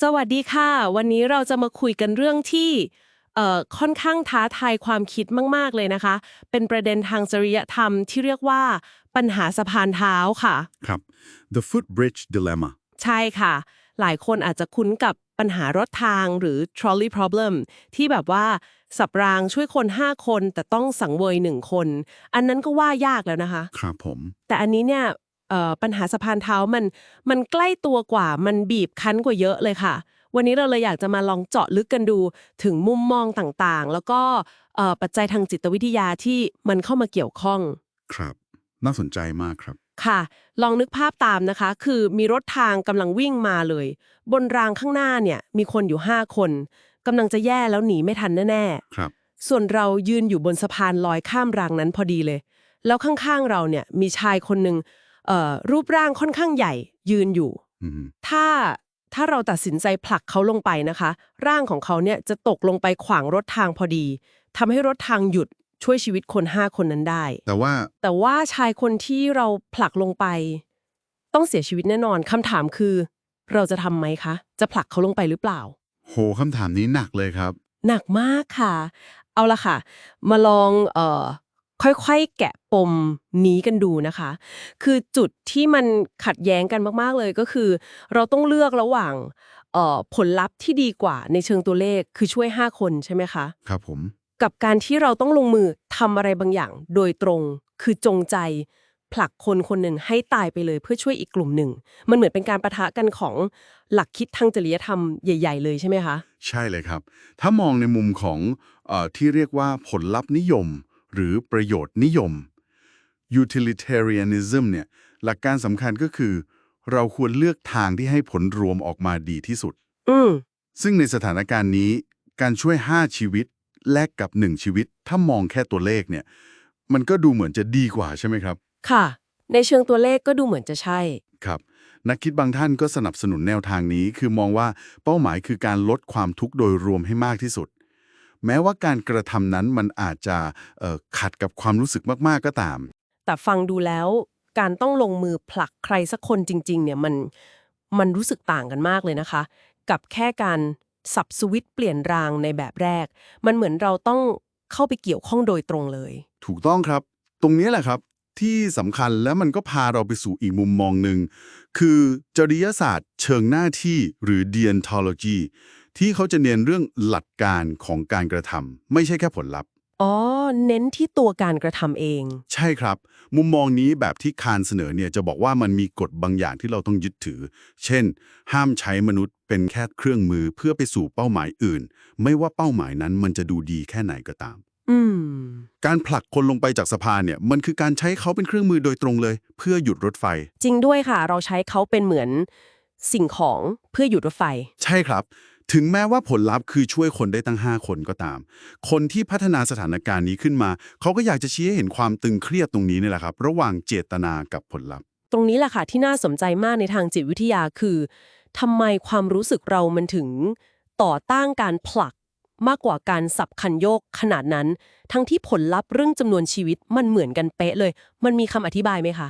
สวัสดีค่ะ วันนี้เราจะมาคุยกันเรื่องที่เอ่อค่อนข้างท้าทายความคิดมาก ๆ เลยนะคะ เป็นประเด็นทางจริยธรรมที่เรียกว่าปัญหาสะพานเท้าค่ะ ครับ The Footbridge Dilemma ใช่ค่ะ หลายคนอาจจะคุ้นกับปัญหารถทางหรือ trolley problem ที่แบบว่าสับรางช่วยคน 5 คน แต่ต้องสังเวยหนึ่งคน อันนั้นก็ว่ายากแล้วนะคะ ครับผม แต่อันนี้เนี่ยเอ่อ ปัญหาสะพานเท้ามันมันใกล้ตัวกว่ามันบีบคั้นกว่าเยอะเลยค่ะ วันนี้เราเลยอยากจะมาลองเจาะลึกกันดูถึงมุมมองต่างๆ แล้วก็เอ่อปัจจัยทางจิตวิทยาที่มันเข้ามาเกี่ยวข้อง ครับ น่าสนใจมากครับค่ะ ลองนึกภาพตามนะคะ คือมีรถทางกำลังวิ่งมาเลย บนรางข้างหน้าเนี่ย มีคนอยู่ 5 คนกำลังจะแย่แล้วหนีไม่ทันแน่ครับๆส่วนเรายืนอยู่บนสะพานลอยข้ามรางนั้นพอดีเลย แล้วข้างๆเราเนี่ยมีชายคนหนึ่งเอ่อ รูปร่างค่อนข้างใหญ่ยืนอยู่อืมถ้าถ้าเราตัดสินใจผลักเขาลงไปนะคะ ร่างของเขาเนี่ยจะตกลงไปขวางรถทางพอดีทำให้รถทางหยุดช่วยชีวิตคน5คนนั้นได้ แต่ว่าแต่ว่าชายคนที่เราผลักลงไป ต้องเสียชีวิตแน่นอนคำถามคือ เราจะทำไหมคะ จะผลักเขาลงไปหรือเปล่า โหคำถามนี้หนักเลยครับ หนักมากค่ะ เอาละค่ะ มาลองเอ่อ ค่อยๆ แกะปมนี้กันดูนะคะ คือจุดที่มันขัดแย้งกันมากๆเลยก็คือ เราต้องเลือกระหว่างเอ่อผลลัพธ์ที่ดีกว่าในเชิงตัวเลขคือช่วย 5 คนใช่ไหมคะครับผมกับการที่เราต้องลงมือทำอะไรบางอย่าง โดยตรงคือจงใจผลักคนคนหนึ่งให้ตายไปเลยเพื่อช่วยอีกกลุ่มหนึ่ง มันเหมือนเป็นการประทะกันของหลักคิดทางจริยธรรมใหญ่ ๆ เลยใช่ไหมคะ ใช่เลยครับ ถ้ามองในมุมของเออที่เรียกว่าผลลัพธ์นิยม หรือประโยชน์นิยม utilitarianism เนี่ยหลักการสำคัญก็คือ เราควรเลือกทางที่ให้ผลรวมออกมาดีที่สุด อืมซึ่งในสถานการณ์นี้ การช่วย 5 ชีวิต แลกกับ 1 ชีวิต ถ้ามองแค่ตัวเลขเนี่ย มันก็ดูเหมือนจะดีกว่าใช่ไหมครับ ค่ะ ในเชิงตัวเลขก็ดูเหมือนจะใช่ ครับ นักคิดบางท่านก็สนับสนุนแนวทางนี้ คือมองว่าเป้าหมายคือการลดความทุกข์โดยรวมให้มากที่สุด แม้ว่าการกระทำนั้นมันอาจจะเอ่อขัดกับความรู้สึกมากๆก็ตาม แต่ฟังดูแล้วการต้องลงมือผลักใครสักคนจริง ๆ เนี่ยมันมันรู้สึกต่างกันมากเลยนะคะ กับแค่การสับสวิตช์เปลี่ยนรางในแบบแรก มันเหมือนเราต้องเข้าไปเกี่ยวข้องโดยตรงเลย ถูกต้องครับ ตรงนี้แหละครับที่สำคัญและมันก็พาเราไปสู่อีกมุมมองหนึ่ง คือจริยศาสตร์เชิงหน้าที่หรือ deontology ที่เขาจะเน้นเรื่องหลักการของการกระทำไม่ใช่แค่ผลลัพธ์ อ๋อ เน้นที่ตัวการกระทำเอง ใช่ครับ มุมมองนี้แบบที่คานเสนอเนี่ยจะบอกว่ามันมีกฎบางอย่างที่เราต้องยึดถือ เช่น ห้ามใช้มนุษย์เป็นแค่เครื่องมือเพื่อไปสู่เป้าหมายอื่น ไม่ว่าเป้าหมายนั้นมันจะดูดีแค่ไหนก็ตาม อืม การผลักคนลงไปจากสะพานเนี่ยมันคือการใช้เขาเป็นเครื่องมือโดยตรงเลย เพื่อหยุดรถไฟ จริงด้วยค่ะ เราใช้เขาเป็นเหมือนสิ่งของเพื่อหยุดรถไฟ ใช่ครับ ถึงแม้ว่าผลลัพธ์คือช่วยคนได้ตั้ง 5 คนก็ตาม คนที่พัฒนาสถานการณ์นี้ขึ้นมา เขาก็อยากจะชี้ให้เห็นความตึงเครียดตรงนี้นี่แหละครับ ระหว่างเจตนากับผลลัพธ์ ตรงนี้แหละค่ะที่น่าสนใจมากในทางจิตวิทยาคือทำไมความรู้สึกเรามันถึงต่อต้านการผลักมากกว่าการสับคันโยกขนาดนั้น ทั้งที่ผลลัพธ์เรื่องจำนวนชีวิตมันเหมือนกันเป๊ะเลย มันมีคำอธิบายไหมคะ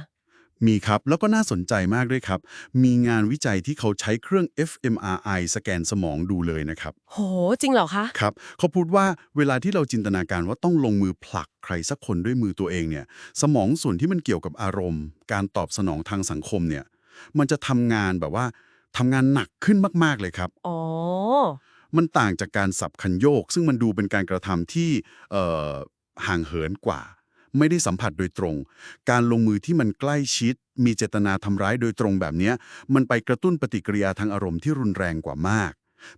มีครับ แล้วก็น่าสนใจมากด้วยครับ มีงานวิจัยที่เขาใช้เครื่อง fMRI สแกนสมองดูเลยนะครับ โห จริงเหรอคะ ครับ เขาพูดว่าเวลาที่เราจินตนาการว่าต้องลงมือผลักใครสักคนด้วยมือตัวเองเนี่ย สมองส่วนที่มันเกี่ยวกับอารมณ์ การตอบสนองทางสังคมเนี่ย มันจะทำงานแบบว่าทำงานหนักขึ้นมาก ๆ เลยครับ อ๋อ มันต่างจากการสับคันโยก ซึ่งมันดูเป็นการกระทำที่เอ่อห่างเหินกว่า ไม่ได้สัมผัสโดยตรง การลงมือที่มันใกล้ชิด มีเจตนาทำร้ายโดยตรงแบบนี้ มันไปกระตุ้นปฏิกิริยาทางอารมณ์ที่รุนแรงกว่ามาก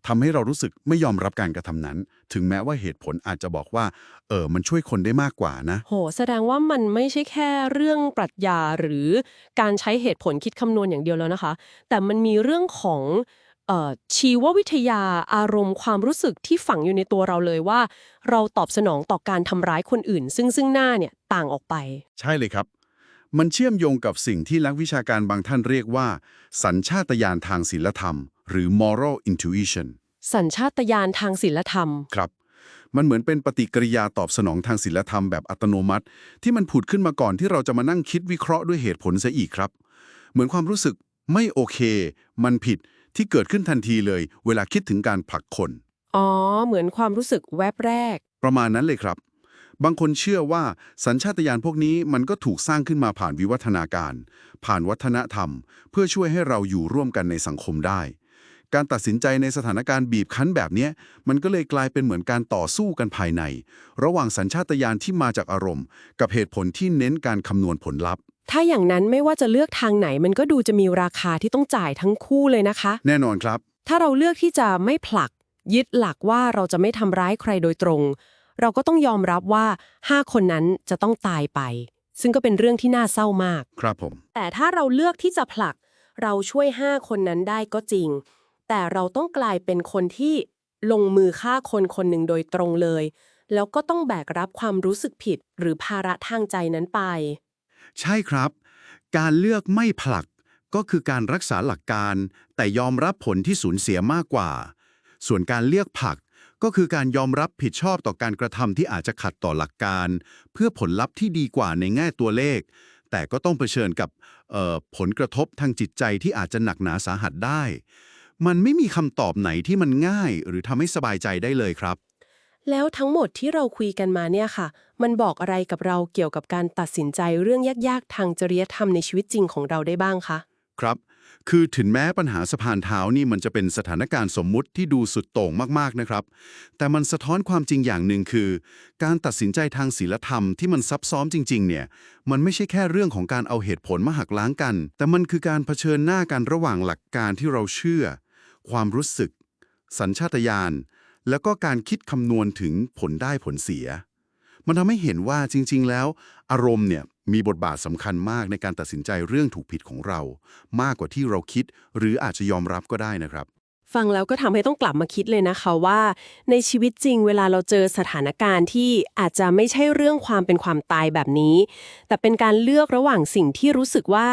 ทำให้เรารู้สึกไม่ยอมรับการกระทำนั้น ถึงแม้ว่าเหตุผลอาจจะบอกว่า เออ มันช่วยคนได้มากกว่านะ โห แสดงว่ามันไม่ใช่แค่เรื่องปรัชญาหรือการใช้เหตุผลคิดคำนวณอย่างเดียวแล้วนะคะ แต่มันมีเรื่องของ ชีววิทยาอารมณ์ความรู้สึกที่ฝังอยู่ในตัวเราเลยว่า เราตอบสนองต่อการทำร้ายคนอื่น ซึ่งซึ่งหน้าเนี่ยต่างออกไป ใช่เลยครับ มันเชื่อมโยงกับสิ่งที่นักวิชาการบางท่านเรียกว่า สัญชาตญาณทางศีลธรรม หรือ moral intuition สัญชาตญาณทางศีลธรรม ครับ มันเหมือนเป็นปฏิกิริยาตอบสนองทางศีลธรรมแบบอัตโนมัติ ที่มันผุดขึ้นมาก่อนที่เราจะมานั่งคิดวิเคราะห์ด้วยเหตุผลซะอีกครับ เหมือนความรู้สึกไม่โอเค มันผิด ที่เกิดขึ้นทันทีเลย เวลาคิดถึงการผลักคน อ๋อ เหมือนความรู้สึกแวบแรก ประมาณนั้นเลยครับ บางคนเชื่อว่าสัญชาตญาณพวกนี้มันก็ถูกสร้างขึ้นมาผ่านวิวัฒนาการ ผ่านวัฒนธรรม เพื่อช่วยให้เราอยู่ร่วมกันในสังคมได้ การตัดสินใจในสถานการณ์บีบคั้นแบบเนี้ยมันก็เลยกลายเป็นเหมือนการต่อสู้กันภายใน ระหว่างสัญชาตญาณที่มาจากอารมณ์ กับเหตุผลที่เน้นการคำนวณผลลัพธ์ ถ้าอย่างนั้นไม่ว่าจะเลือกทางไหนมันก็ดูจะมีราคาที่ต้องจ่ายทั้งคู่เลยนะคะ แน่นอนครับ ถ้าเราเลือกที่จะไม่ผลัก ยึดหลักว่าเราจะไม่ทำร้ายใครโดยตรง เราก็ต้องยอมรับว่าห้าคนนั้นจะต้องตายไป ซึ่งก็เป็นเรื่องที่น่าเศร้ามาก ครับผม แต่ถ้าเราเลือกที่จะผลัก เราช่วยห้าคนนั้นได้ก็จริง แต่เราต้องกลายเป็นคนที่ลงมือฆ่าคนคนหนึ่งโดยตรงเลย แล้วก็ต้องแบกรับความรู้สึกผิดหรือภาระทางใจนั้นไป ใช่ครับ การเลือกไม่ผลักก็คือการรักษาหลักการ แต่ยอมรับผลที่สูญเสียมากกว่า ส่วนการเลือกผลักก็คือการยอมรับผิดชอบต่อการกระทำที่อาจจะขัดต่อหลักการ เพื่อผลลัพธ์ที่ดีกว่าในแง่ตัวเลข แต่ก็ต้องเผชิญกับผลกระทบทางจิตใจที่อาจจะหนักหนาสาหัสได้ มันไม่มีคำตอบไหนที่มันง่ายหรือทำให้สบายใจได้เลยครับ แล้วทั้งหมดที่เราคุยกันมาเนี่ยค่ะ มันบอกอะไรกับเราเกี่ยวกับการตัดสินใจเรื่องยากๆ ทางจริยธรรมในชีวิตจริงของเราได้บ้างคะ ครับ คือถึงแม้ปัญหาสะพานเท้านี่มันจะเป็นสถานการณ์สมมุติที่ดูสุดโต่งมากๆนะครับ แต่มันสะท้อนความจริงอย่างหนึ่งคือ การตัดสินใจทางศีลธรรมที่มันซับซ้อนจริง ๆ เนี่ย มันไม่ใช่แค่เรื่องของการเอาเหตุผลมาหักล้างกัน แต่มันคือการเผชิญหน้ากันระหว่างหลักการที่เราเชื่อ ความรู้สึก สัญชาตญาณ แล้วก็การคิดคำนวณถึงผลได้ผลเสีย มันทำให้เห็นว่าจริง ๆ แล้ว อารมณ์เนี่ยมีบทบาทสำคัญมากในการตัดสินใจเรื่องถูกผิดของเรา มากกว่าที่เราคิด หรืออาจจะยอมรับก็ได้นะครับฟังแล้วก็ทำให้ต้องกลับมาคิดเลยนะคะว่า ในชีวิตจริงเวลาเราเจอสถานการณ์ที่อาจจะไม่ใช่เรื่องความเป็นความตายแบบนี้ แต่เป็นการเลือกระหว่างสิ่งที่รู้สึกว่า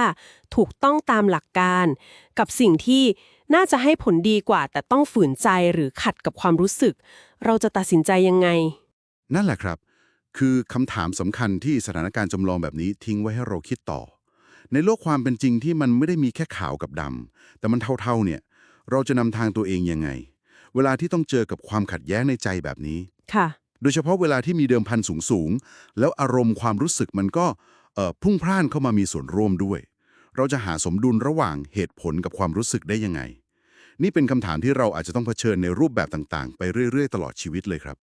ถูกต้องตามหลักการ กับสิ่งที่ น่าจะให้ผลดีกว่า แต่ต้องฝืนใจหรือขัดกับความรู้สึก เราจะตัดสินใจยังไง นั่นแหละครับ คือคำถามสำคัญที่สถานการณ์จำลองแบบนี้ทิ้งไว้ให้เราคิดต่อ ในโลกความเป็นจริงที่มันไม่ได้มีแค่ขาวกับดำแต่มันเท่าๆเนี่ย เราจะนำทางตัวเองยังไง เวลาที่ต้องเจอกับความขัดแย้งในใจแบบนี้ค่ะ โดยเฉพาะเวลาที่มีเดิมพันสูงสูงๆแล้วอารมณ์ความรู้สึกมันก็เอ่อพุ่งพล่านเข้ามามีส่วนร่วมด้วย เราจะหาสมดุลระหว่างเหตุผลกับความรู้สึกได้ยังไง นี่เป็นคำถามที่เราอาจจะต้องเผชิญในรูปแบบต่างๆ ไปเรื่อยๆ ตลอดชีวิตเลยครับ